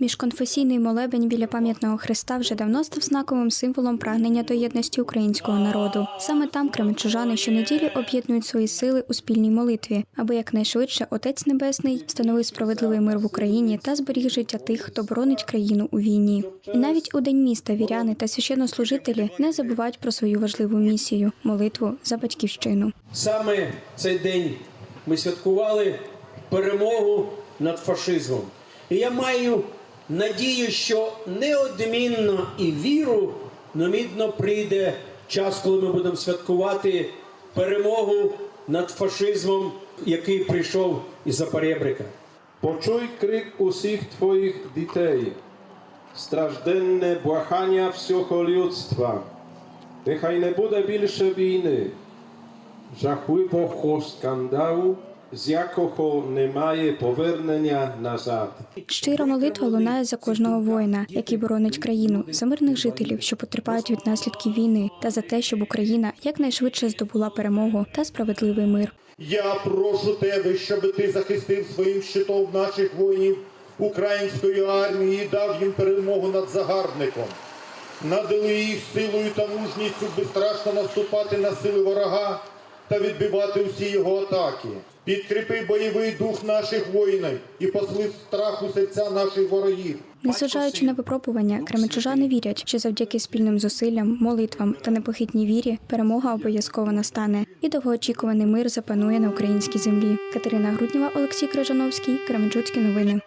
Міжконфесійний молебень біля пам'ятного хреста вже давно став знаковим символом прагнення до єдності українського народу. Саме там кременчужани щонеділі об'єднують свої сили у спільній молитві, аби якнайшвидше Отець Небесний встановив справедливий мир в Україні та зберіг життя тих, хто боронить країну у війні. І навіть у день міста віряни та священнослужителі не забувають про свою важливу місію молитву за батьківщину. Саме цей день ми святкували перемогу над фашизмом. І я маю надію, що неодмінно і віру намідно прийде час, коли ми будемо святкувати перемогу над фашизмом, який прийшов із-за перебрика. Почуj kryk усіх Twoich дітей, стражденне бłagania всього людства. Нехай не буде більше війни, жахливого скандалу, з якого немає повернення назад. Щира молитва лунає за кожного воїна, який боронить країну, за мирних жителів, що потерпають від наслідків війни, та за те, щоб Україна якнайшвидше здобула перемогу та справедливий мир. Я прошу тебе, щоб ти захистив своїм щитом наших воїнів української армії і дав їм перемогу над загарбником. Надали їх силою та мужністю безстрашно наступати на сили ворога та відбивати усі його атаки. Підкріпи бойовий дух наших воїнів і посли страх у серця наших ворогів. Незважаючи на випробування, кременчужани вірять, що завдяки спільним зусиллям, молитвам та непохитній вірі перемога обов'язково настане, і довгоочікуваний мир запанує на українській землі. Катерина Грудніва, Олексій Крижановський, Кременчуцькі новини.